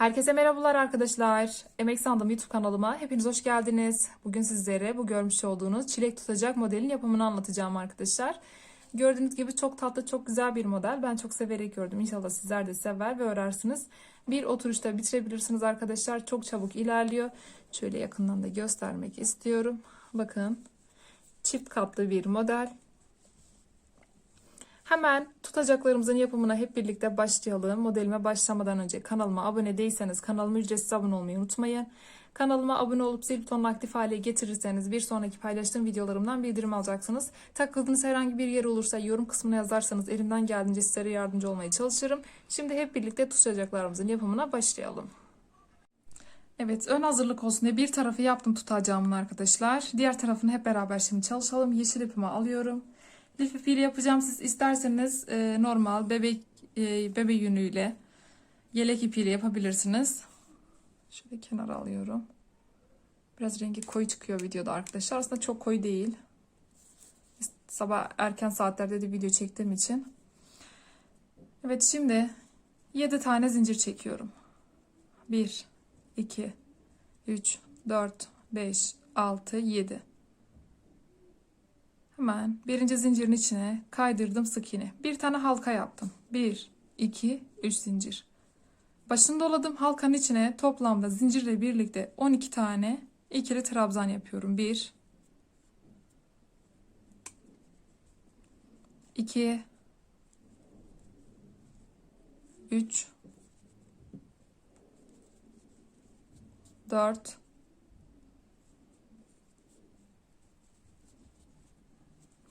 Herkese merhabalar arkadaşlar. Emek Sandım YouTube kanalıma hepiniz hoş geldiniz. Bugün sizlere bu görmüş olduğunuz çilek tutacak modelin yapımını anlatacağım arkadaşlar. Gördüğünüz gibi çok tatlı, çok güzel bir model. Ben çok severek gördüm. İnşallah sizler de sever ve örersiniz. Bir oturuşta bitirebilirsiniz arkadaşlar. Çok çabuk ilerliyor. Şöyle yakından da göstermek istiyorum. Bakın. Çift katlı bir model. Hemen tutacaklarımızın yapımına hep birlikte başlayalım. Modelime başlamadan önce kanalıma abone değilseniz kanalıma ücretsiz abone olmayı unutmayın. Kanalıma abone olup zil butonunu aktif hale getirirseniz bir sonraki paylaştığım videolarımdan bildirim alacaksınız. Takıldığınız herhangi bir yer olursa yorum kısmına yazarsanız elimden geldiğince sizlere yardımcı olmaya çalışırım. Şimdi hep birlikte tutacaklarımızın yapımına başlayalım. Evet ön hazırlık olsun diye bir tarafı yaptım tutacağımın arkadaşlar. Diğer tarafını hep beraber şimdi çalışalım. Yeşil ipimi alıyorum. Lif ipiyle yapacağım. Siz isterseniz e, normal bebek e, bebe yünüyle yelek ipiyle yapabilirsiniz. Şöyle kenara alıyorum. Biraz rengi koyu çıkıyor videoda arkadaşlar. Aslında çok koyu değil. Sabah erken saatlerde de video çektiğim için. Evet şimdi 7 tane zincir çekiyorum. 1 2 3 4 5 6 7 Hemen birinci zincirin içine kaydırdım sık iğne. Bir tane halka yaptım. 1, 2, 3 zincir. Başını doladım halkanın içine toplamda zincirle birlikte 12 tane ikili trabzan yapıyorum. 1, 2, 3, 4,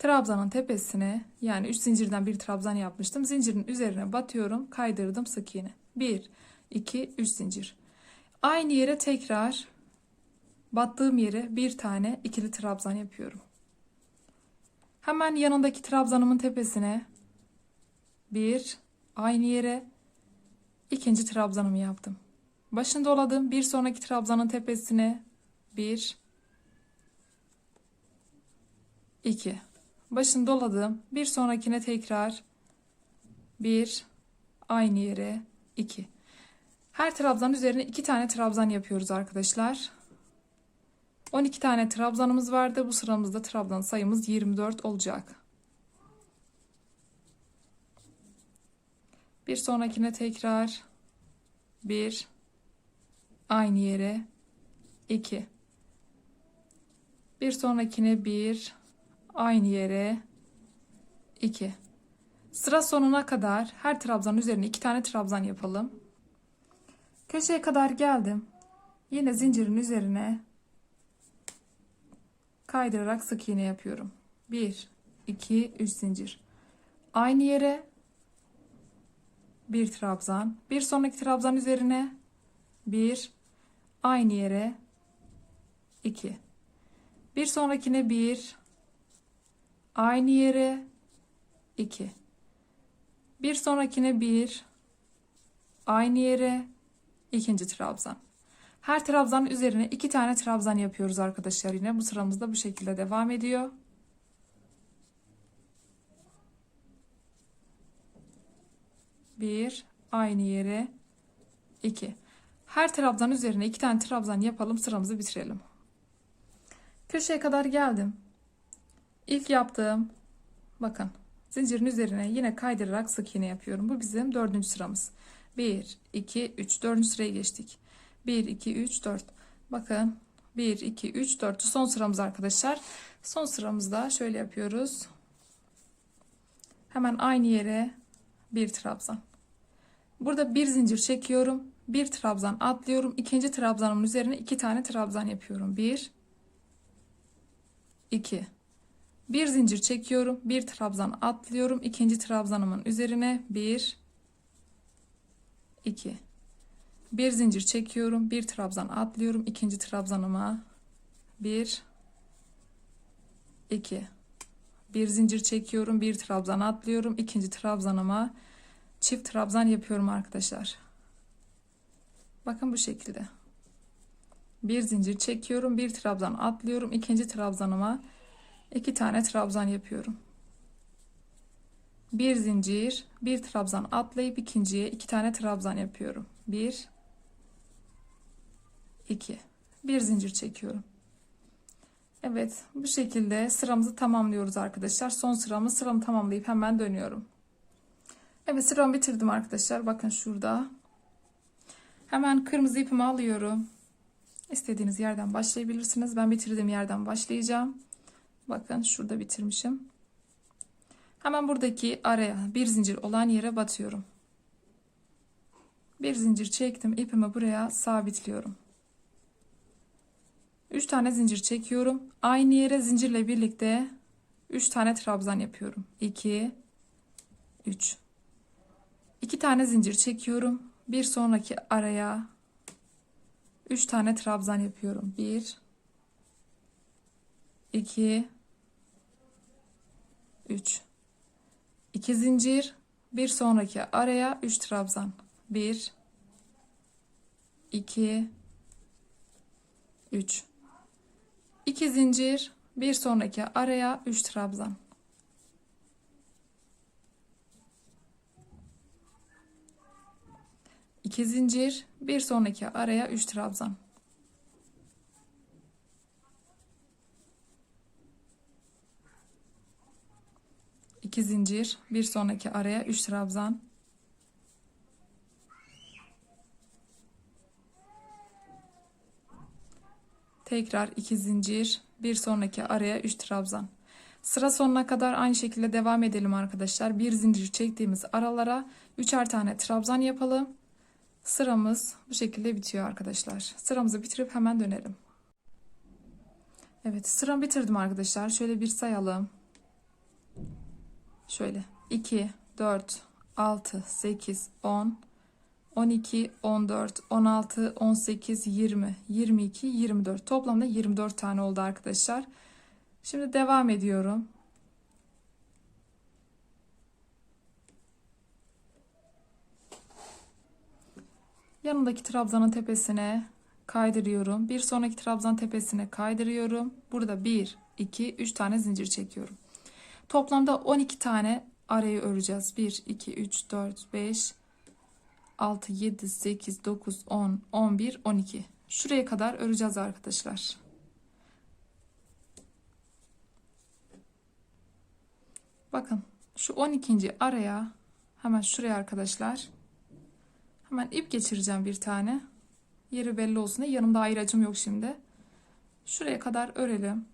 Trabzanın tepesine yani 3 zincirden bir trabzan yapmıştım. Zincirin üzerine batıyorum, kaydırdım sık iğne. 1 2 3 zincir. Aynı yere tekrar battığım yere bir tane ikili trabzan yapıyorum. Hemen yanındaki trabzanımın tepesine bir aynı yere ikinci trabzanımı yaptım. Başını doladım. Bir sonraki trabzanın tepesine bir 2 başını doladım. Bir sonrakine tekrar bir aynı yere iki. Her trabzan üzerine iki tane trabzan yapıyoruz arkadaşlar. 12 tane trabzanımız vardı. Bu sıramızda trabzan sayımız 24 olacak. Bir sonrakine tekrar bir aynı yere iki. Bir sonrakine bir aynı yere 2. Sıra sonuna kadar her trabzan üzerine 2 tane trabzan yapalım. Köşeye kadar geldim. Yine zincirin üzerine kaydırarak sık iğne yapıyorum. 1 2 3 zincir. Aynı yere bir trabzan. Bir sonraki trabzan üzerine bir aynı yere 2. Bir sonrakine bir aynı yere 2 bir sonrakine 1 aynı yere ikinci trabzan. Her trabzanın üzerine iki tane trabzan yapıyoruz arkadaşlar yine. Bu sıramızda bu şekilde devam ediyor. Bir aynı yere 2 her trabzan üzerine iki tane trabzan yapalım sıramızı bitirelim. Köşeye kadar geldim İlk yaptığım bakın zincirin üzerine yine kaydırarak sık iğne yapıyorum. Bu bizim dördüncü sıramız. 1, 2, 3. Dördüncü sıraya geçtik. 1, 2, 3, 4. Bakın 1, 2, 3, 4. Son sıramız arkadaşlar. Son sıramızda şöyle yapıyoruz. Hemen aynı yere bir trabzan. Burada bir zincir çekiyorum. Bir trabzan atlıyorum. İkinci trabzanımın üzerine iki tane trabzan yapıyorum. 1, 2, bir zincir çekiyorum. Bir trabzan atlıyorum. ikinci trabzanımın üzerine bir, iki. Bir zincir çekiyorum. Bir trabzan atlıyorum. ikinci trabzanıma. Bir. iki. Bir zincir çekiyorum. Bir trabzan atlıyorum. ikinci trabzanıma. Çift trabzan yapıyorum arkadaşlar. Bakın bu şekilde. Bir zincir çekiyorum. Bir trabzan atlıyorum. ikinci trabzanıma. İki tane trabzan yapıyorum. Bir zincir, bir trabzan atlayıp ikinciye iki tane trabzan yapıyorum. Bir, 2 bir zincir çekiyorum. Evet bu şekilde sıramızı tamamlıyoruz arkadaşlar. Son sıramı sıramı tamamlayıp hemen dönüyorum. Evet sıramı bitirdim arkadaşlar. Bakın şurada. Hemen kırmızı ipimi alıyorum. İstediğiniz yerden başlayabilirsiniz. Ben bitirdiğim yerden başlayacağım bakın şurada bitirmişim hemen buradaki araya bir zincir olan yere batıyorum bir zincir çektim ipimi buraya sabitliyorum 3 tane zincir çekiyorum. Aynı yere zincirle birlikte 3 tane trabzan yapıyorum. 2 3 2 tane zincir çekiyorum. Bir sonraki araya 3 tane trabzan yapıyorum. 1 2 3 2 zincir bir sonraki araya 3 trabzan. 1 2 3 2 zincir, bir sonraki araya 3 trabzan. İki zincir, bir sonraki araya 3 trabzan. İki zincir, bir sonraki araya 3 trabzan. Tekrar iki zincir, bir sonraki araya 3 trabzan. Sıra sonuna kadar aynı şekilde devam edelim arkadaşlar. Bir zincir çektiğimiz aralara üçer tane trabzan yapalım. Sıramız bu şekilde bitiyor arkadaşlar. Sıramızı bitirip hemen dönelim. Evet sıramı bitirdim arkadaşlar. Şöyle bir sayalım. Şöyle 2, 4, 6, 8, 10, 12, 14, 16, 18, 20, 22, 24. Toplamda 24 tane oldu arkadaşlar. Şimdi devam ediyorum. Yanındaki trabzanın tepesine kaydırıyorum. Bir sonraki trabzan tepesine kaydırıyorum. Burada 1, 2, 3 tane zincir çekiyorum. Toplamda 12 tane arayı öreceğiz. 1, 2, 3, 4, 5, 6, 7, 8, 9, 10, 11, 12. Şuraya kadar öreceğiz arkadaşlar. Bakın şu 12. araya hemen şuraya arkadaşlar. Hemen ip geçireceğim bir tane. Yeri belli olsun diye. Yanımda ayracım yok şimdi. Şuraya kadar örelim.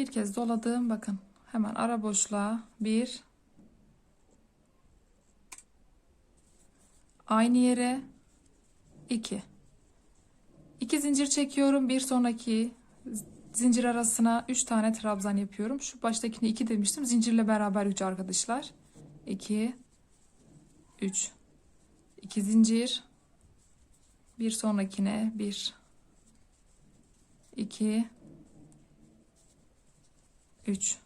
Bir kez doladım. Bakın Hemen ara boşluğa. Bir. Aynı yere. İki. İki zincir çekiyorum. Bir sonraki zincir arasına üç tane trabzan yapıyorum. Şu baştakini iki demiştim. Zincirle beraber üç arkadaşlar. 2 3 2 zincir. Bir sonrakine bir. İki üç.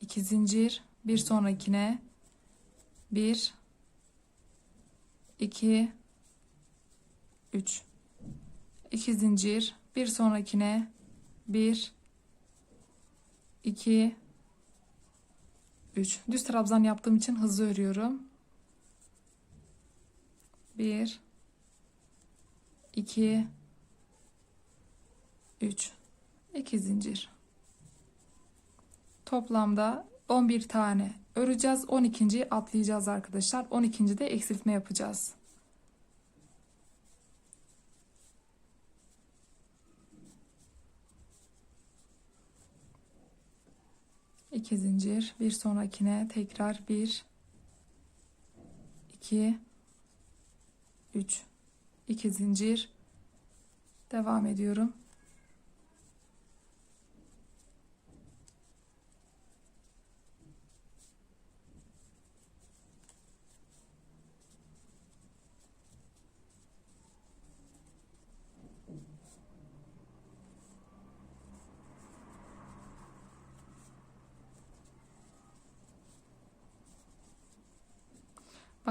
2 zincir. Bir sonrakine. 1 2 3 2 zincir. Bir sonrakine. 1 2 3 düz trabzan yaptığım için hızlı örüyorum. 1 2 3 2 zincir Toplamda 11 tane öreceğiz. 12. atlayacağız arkadaşlar. 12. de eksiltme yapacağız. İki zincir bir sonrakine tekrar bir iki üç iki zincir devam ediyorum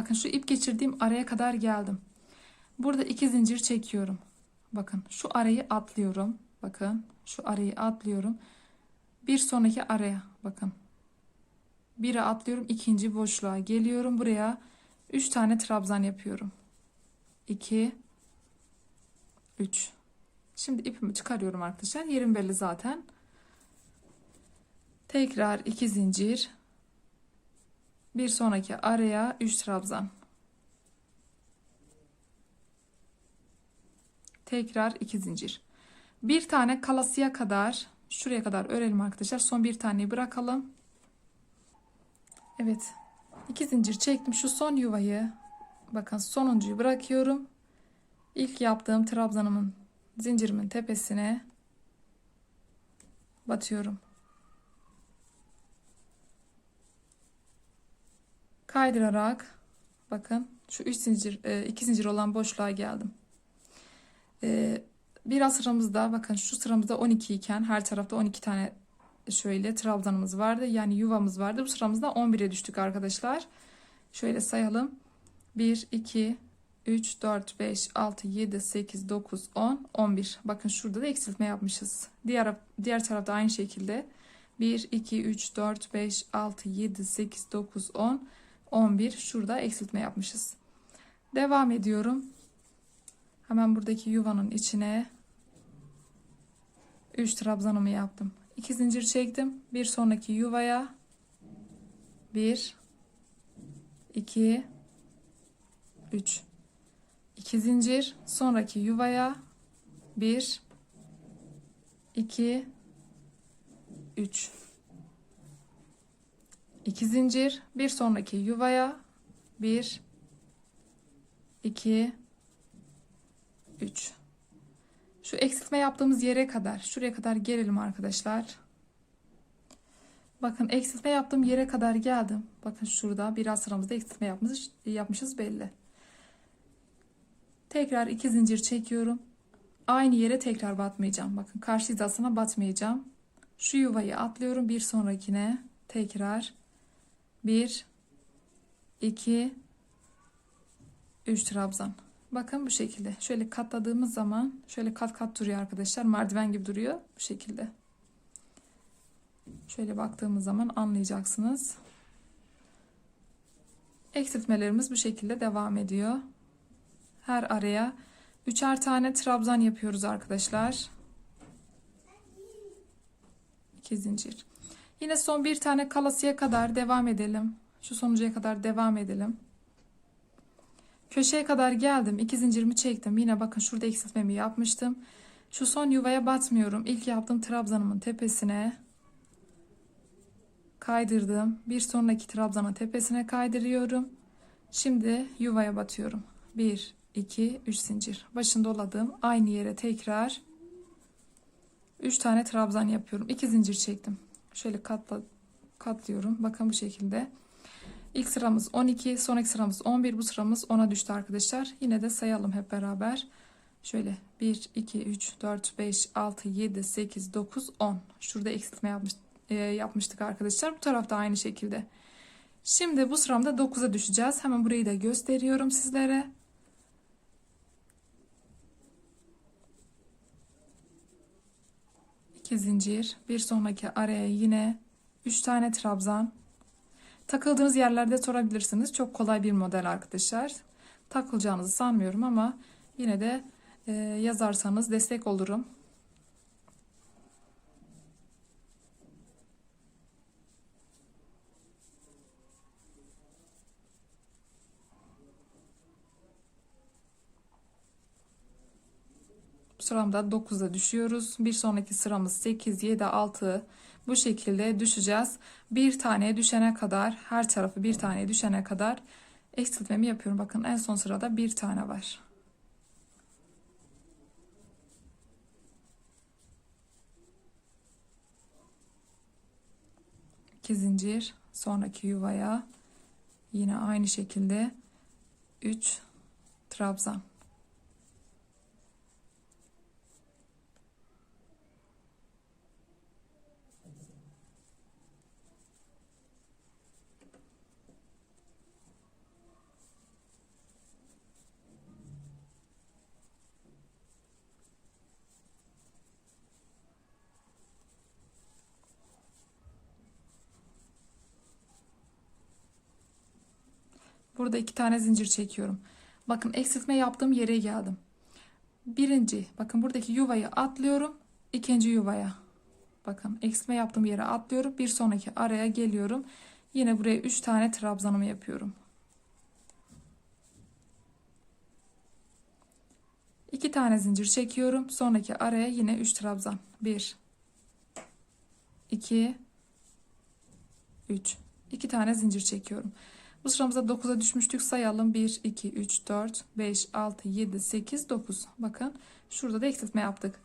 Bakın şu ip geçirdiğim araya kadar geldim. Burada iki zincir çekiyorum. Bakın şu arayı atlıyorum. Bakın şu arayı atlıyorum. Bir sonraki araya bakın. Biri atlıyorum. ikinci boşluğa geliyorum. Buraya 3 tane trabzan yapıyorum. 2 3 Şimdi ipimi çıkarıyorum arkadaşlar. Yerim belli zaten. Tekrar 2 zincir. Bir sonraki araya 3 trabzan. Tekrar 2 zincir. Bir tane kalasıya kadar şuraya kadar örelim arkadaşlar. Son bir taneyi bırakalım. Evet. 2 zincir çektim. Şu son yuvayı bakın sonuncuyu bırakıyorum. İlk yaptığım trabzanımın zincirimin tepesine batıyorum. Kaydırarak bakın şu 3 zincir 2 zincir olan boşluğa geldim. E, biraz sıramızda bakın şu sıramızda 12 iken her tarafta 12 tane şöyle trabzanımız vardı. Yani yuvamız vardı. Bu sıramızda 11'e düştük arkadaşlar. Şöyle sayalım. 1 2 3 4 5 6 7 8 9 10 11. Bakın şurada da eksiltme yapmışız. Diğer diğer tarafta aynı şekilde 1 2 3 4 5 6 7 8 9 10 11 şurada eksiltme yapmışız. Devam ediyorum. Hemen buradaki yuvanın içine 3 trabzanımı yaptım. 2 zincir çektim. Bir sonraki yuvaya 1 2 3 2 zincir sonraki yuvaya 1 2 3 2 zincir bir sonraki yuvaya 1 2 3 şu eksiltme yaptığımız yere kadar şuraya kadar gelelim arkadaşlar. Bakın eksiltme yaptığım yere kadar geldim. Bakın şurada biraz sıramızda eksiltme yapmışız, yapmışız belli. Tekrar iki zincir çekiyorum. Aynı yere tekrar batmayacağım. Bakın karşı hizasına batmayacağım. Şu yuvayı atlıyorum bir sonrakine tekrar 1 2 3 trabzan. Bakın bu şekilde. Şöyle katladığımız zaman şöyle kat kat duruyor arkadaşlar. Merdiven gibi duruyor bu şekilde. Şöyle baktığımız zaman anlayacaksınız. Eksiltmelerimiz bu şekilde devam ediyor. Her araya üçer tane trabzan yapıyoruz arkadaşlar. 2 zincir Yine son bir tane kalasıya kadar devam edelim. Şu sonuncuya kadar devam edelim. Köşeye kadar geldim. İki zincirimi çektim. Yine bakın şurada eksiltmemi yapmıştım. Şu son yuvaya batmıyorum. İlk yaptığım trabzanımın tepesine kaydırdım. Bir sonraki trabzanın tepesine kaydırıyorum. Şimdi yuvaya batıyorum. 1, 2, 3 zincir. Başını doladım. Aynı yere tekrar 3 tane trabzan yapıyorum. 2 zincir çektim. Şöyle katla, katlıyorum. Bakın bu şekilde. İlk sıramız 12, sonraki sıramız 11. Bu sıramız 10'a düştü arkadaşlar. Yine de sayalım hep beraber. Şöyle 1, 2, 3, 4, 5, 6, 7, 8, 9, 10. Şurada eksiltme yapmış, e, yapmıştık arkadaşlar. Bu tarafta aynı şekilde. Şimdi bu sıramda 9'a düşeceğiz. Hemen burayı da gösteriyorum sizlere. 2 zincir bir sonraki araya yine 3 tane trabzan. Takıldığınız yerlerde sorabilirsiniz. Çok kolay bir model arkadaşlar. Takılacağınızı sanmıyorum ama yine de e, yazarsanız destek olurum sıramda 9'a düşüyoruz. Bir sonraki sıramız 8, 7, 6 bu şekilde düşeceğiz. Bir tane düşene kadar her tarafı bir tane düşene kadar eksiltmemi yapıyorum. Bakın en son sırada bir tane var. İki zincir sonraki yuvaya yine aynı şekilde 3 trabzan Burada iki tane zincir çekiyorum. Bakın eksiltme yaptığım yere geldim. Birinci bakın buradaki yuvayı atlıyorum. ikinci yuvaya. Bakın eksiltme yaptığım yere atlıyorum. Bir sonraki araya geliyorum. Yine buraya 3 tane trabzanımı yapıyorum. İki tane zincir çekiyorum. Sonraki araya yine 3 trabzan. 1 2 3 2 tane zincir çekiyorum. Bu sıramızda 9'a düşmüştük. Sayalım. 1 2 3 4 5 6 7 8 9. Bakın şurada da eksiltme yaptık.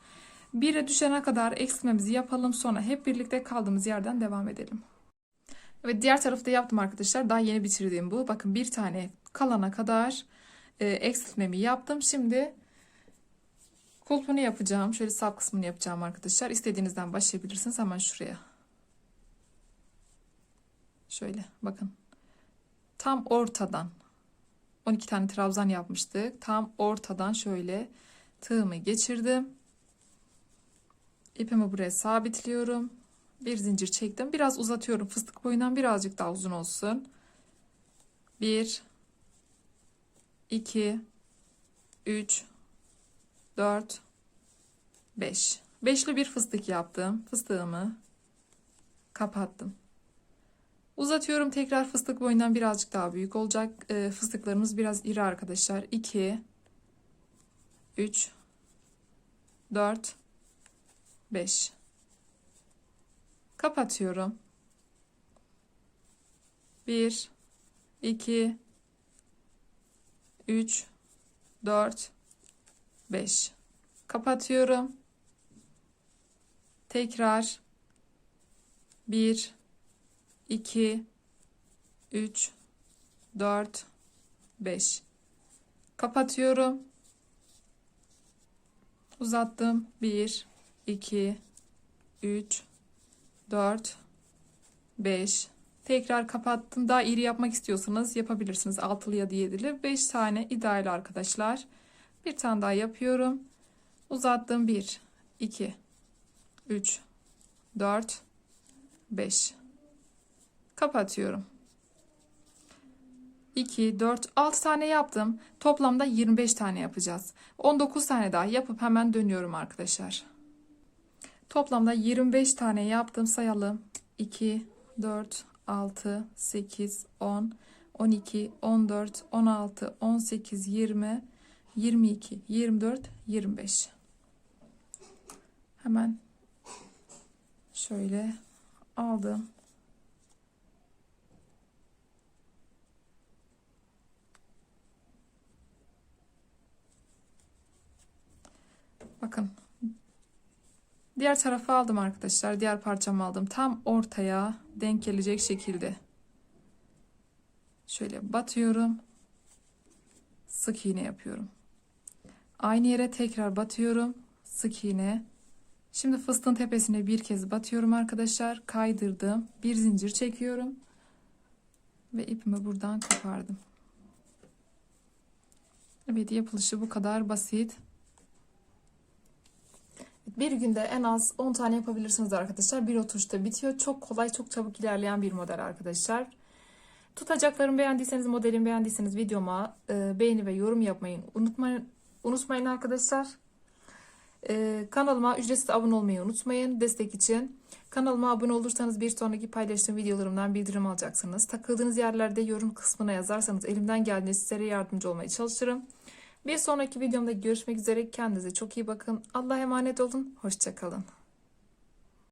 1'e düşene kadar eksiltmemizi yapalım. Sonra hep birlikte kaldığımız yerden devam edelim. Evet diğer tarafta yaptım arkadaşlar. Daha yeni bitirdiğim bu. Bakın bir tane kalana kadar e, eksiltmemi yaptım. Şimdi kulpunu yapacağım. Şöyle sap kısmını yapacağım arkadaşlar. İstediğinizden başlayabilirsiniz. Hemen şuraya. Şöyle bakın. Tam ortadan 12 tane trabzan yapmıştık. Tam ortadan şöyle tığımı geçirdim. İpimi buraya sabitliyorum. Bir zincir çektim. Biraz uzatıyorum. Fıstık boyundan birazcık daha uzun olsun. 1 2 3 4 5 Beşli bir fıstık yaptım. Fıstığımı kapattım. Uzatıyorum tekrar fıstık boyundan birazcık daha büyük olacak. Ee, fıstıklarımız biraz iri arkadaşlar. 2 3 4 5 Kapatıyorum. 1 2 3 4 5 Kapatıyorum. Tekrar 1 2 3 4 5 kapatıyorum. Uzattım. 1 2 3 4 5 tekrar kapattım. Daha iri yapmak istiyorsanız yapabilirsiniz. Altılı ya da yedili. 5 tane ideal arkadaşlar. Bir tane daha yapıyorum. Uzattım. 1 2 3 4 5 kapatıyorum. 2, 4, 6 tane yaptım. Toplamda 25 tane yapacağız. 19 tane daha yapıp hemen dönüyorum arkadaşlar. Toplamda 25 tane yaptım sayalım. 2, 4, 6, 8, 10, 12, 14, 16, 18, 20, 22, 24, 25. Hemen şöyle aldım. Bakın. Diğer tarafı aldım arkadaşlar. Diğer parçamı aldım. Tam ortaya denk gelecek şekilde. Şöyle batıyorum. Sık iğne yapıyorum. Aynı yere tekrar batıyorum. Sık iğne. Şimdi fıstığın tepesine bir kez batıyorum arkadaşlar. Kaydırdım. Bir zincir çekiyorum. Ve ipimi buradan kopardım. Evet yapılışı bu kadar basit. Günde en az 10 tane yapabilirsiniz arkadaşlar. Bir oturuşta bitiyor. Çok kolay, çok çabuk ilerleyen bir model arkadaşlar. Tutacaklarımı beğendiyseniz, modelimi beğendiyseniz videoma e, beğeni ve yorum yapmayı unutmayın. Unutmayın arkadaşlar. E, kanalıma ücretsiz abone olmayı unutmayın destek için. Kanalıma abone olursanız bir sonraki paylaştığım videolarımdan bildirim alacaksınız. Takıldığınız yerlerde yorum kısmına yazarsanız elimden geldiğince sizlere yardımcı olmaya çalışırım. Bir sonraki videomda görüşmek üzere. Kendinize çok iyi bakın. Allah'a emanet olun. Hoşçakalın.